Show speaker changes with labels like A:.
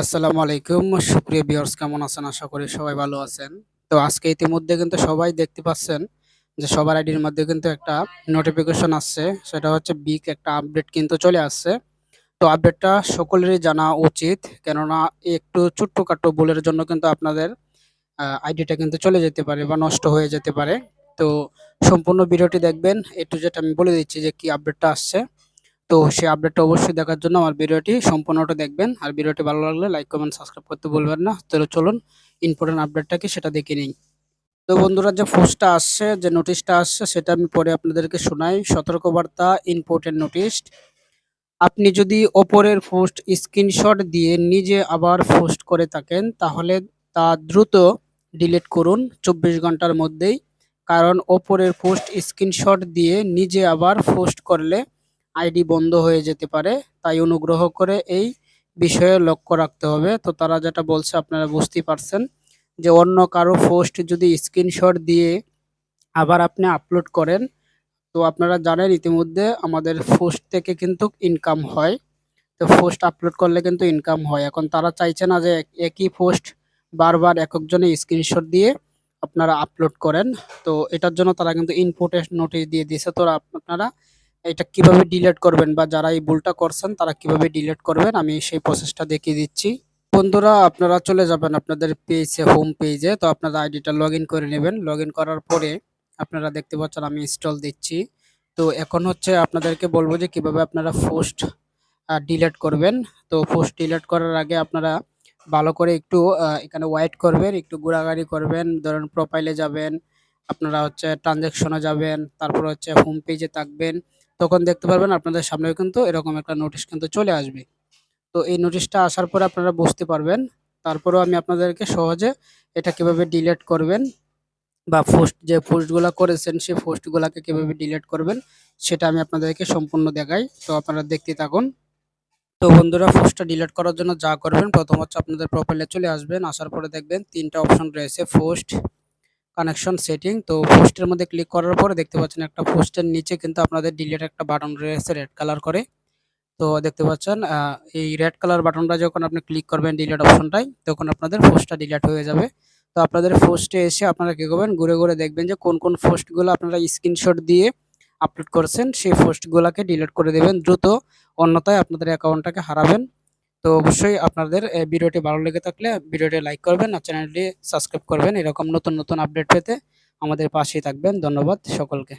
A: আসসালামু আলাইকুম। সুপ্রিয় ভিউয়ার্স, কেমন আছেন? আশা করি সবাই ভালো আছেন। তো আজকে ইতিমধ্যে কিন্তু সবাই দেখতে পাচ্ছেন যে সবার আইডির মধ্যে কিন্তু একটা নোটিফিকেশন আসছে। সেটা হচ্ছে বিগ একটা আপডেট কিন্তু চলে আসছে। তো আপডেটটা সকলেরই জানা উচিত, কেননা একটু ছোট্টখাটো ভুলের জন্য কিন্তু আপনাদের আইডিটা কিন্তু চলে যেতে পারে বা নষ্ট হয়ে যেতে পারে। তো সম্পূর্ণ ভিডিওটি দেখবেন। একটু যেটা আমি বলে দিচ্ছি যে কি আপডেটটা আসছে। তো সেই আপডেটটা অবশ্যই দেখার জন্য আমার ভিডিওটি সম্পূর্ণটা দেখবেন। আর ভিডিওটি ভালো লাগলে লাইক কমেন্ট সাবস্ক্রাইব করতে বলবেন না। তো চলুন ইম্পর্টেন্ট আপডেটটা কি সেটা দেখে নিই। তো বন্ধুরা, যে পোস্টটা আসছে, যে নোটিশটা আসছে, সেটা আমি পরে আপনাদেরকে শোনাই। সতর্কবার্তা ইম্পর্টেন্ট নোটিশ আপনি যদি ওপরের পোস্ট স্ক্রিনশট দিয়ে নিজে আবার পোস্ট করে থাকেন, তাহলে তা দ্রুত ডিলিট করুন চব্বিশ ঘণ্টার মধ্যেই। কারণ ওপরের পোস্ট স্ক্রিনশট দিয়ে নিজে আবার পোস্ট করলে আইডি বন্ধ হয়ে যেতে পারে, তাই অনুগ্রহ করে এই বিষয়ে লক্ষ্য রাখতে হবে। তো তারা যেটা বলছে আপনারা বুঝতেই পারছেন যে অন্য কারও পোস্ট যদি স্ক্রিনশট দিয়ে আবার আপনি আপলোড করেন, তো আপনারা জানেন ইতিমধ্যে আমাদের পোস্ট থেকে কিন্তু ইনকাম হয়। তো পোস্ট আপলোড করলে কিন্তু ইনকাম হয়। এখন তারা চাইছে না যে একই পোস্ট বারবার একজনে স্ক্রিনশট দিয়ে আপনারা আপলোড করেন। তো এটার জন্য তারা কিন্তু ইনপুটের নোটিশ দিয়ে দিয়েছে। তো আপনারা এটা কীভাবে ডিলিট করবেন বা যারা এই ভুলটা করছেন, তারা কীভাবে ডিলিট করবেন, আমি সেই প্রসেসটা দেখিয়ে দিচ্ছি। বন্ধুরা, আপনারা চলে যাবেন আপনাদের পেজে হোম পেজে তো আপনারা আইডিটা লগ করে নেবেন। লগ করার পরে আপনারা দেখতে পাচ্ছেন আমি ইনস্টল দিচ্ছি। তো এখন হচ্ছে আপনাদেরকে বলব যে কীভাবে আপনারা পোস্ট ডিলিট করবেন। তো পোস্ট ডিলিট করার আগে আপনারা ভালো করে একটু এখানে ওয়াইট করবেন, একটু ঘোরাঘুরি করবেন। ধরেন প্রোফাইলে যাবেন আপনারা হচ্ছে ট্রানজ্যাকশনে যাবেন, তারপর হচ্ছে হোম পেজে থাকবেন, তখন দেখতে পারবেন আপনাদের সামনেও কিন্তু এরকম একটা নোটিশ কিন্তু চলে আসবে। তো এই নোটিশটা আসার পরে আপনারা বুঝতে পারবেন, তারপরেও আমি আপনাদেরকে সহজে এটা কীভাবে ডিলেট করবেন বা পোস্ট যে পোস্টগুলো করেছেন, সেই পোস্টগুলোকে কীভাবে ডিলেট করবেন, সেটা আমি আপনাদেরকে সম্পূর্ণ দেখাই। তো আপনারা দেখতে থাকুন। তো বন্ধুরা পোস্টটা ডিলিট করার জন্য যা করবেন, প্রথম হচ্ছে আপনাদের প্রোফাইলে চলে আসবেন, আসার পরে দেখবেন তিনটা অপশন রয়েছে পোস্ট কানেকশন সেটিং তো পোস্টের মধ্যে ক্লিক করার পরে দেখতে পাচ্ছেন একটা পোস্টের নিচে কিন্তু আপনাদের ডিলিট একটা বাটন রয়েছে রেড কালার করে। তো দেখতে পাচ্ছেন এই রেড কালার বাটনটা যখন আপনি ক্লিক করবেন ডিলেট অপশনটাই তখন আপনাদের পোস্টটা ডিলেট হয়ে যাবে। তো আপনাদের পোস্টে এসে আপনারা কী করবেন, ঘুরে ঘুরে দেখবেন যে কোন কোন পোস্টগুলো আপনারা স্ক্রিনশট দিয়ে আপলোড করছেন, সেই পোস্টগুলোকে ডিলিট করে দেবেন। দ্রুত অন্যথায় আপনাদের অ্যাকাউন্টটাকে হারাবেন। তো অবশ্যই আপনাদের ভিডিওটি ভালো লেগে থাকলে ভিডিওটি লাইক করবেন আর চ্যানেলটি সাবস্ক্রাইব করবেন। এরকম নতুন নতুন আপডেট পেতে আমাদের পাশেই থাকবেন। ধন্যবাদ সকলকে।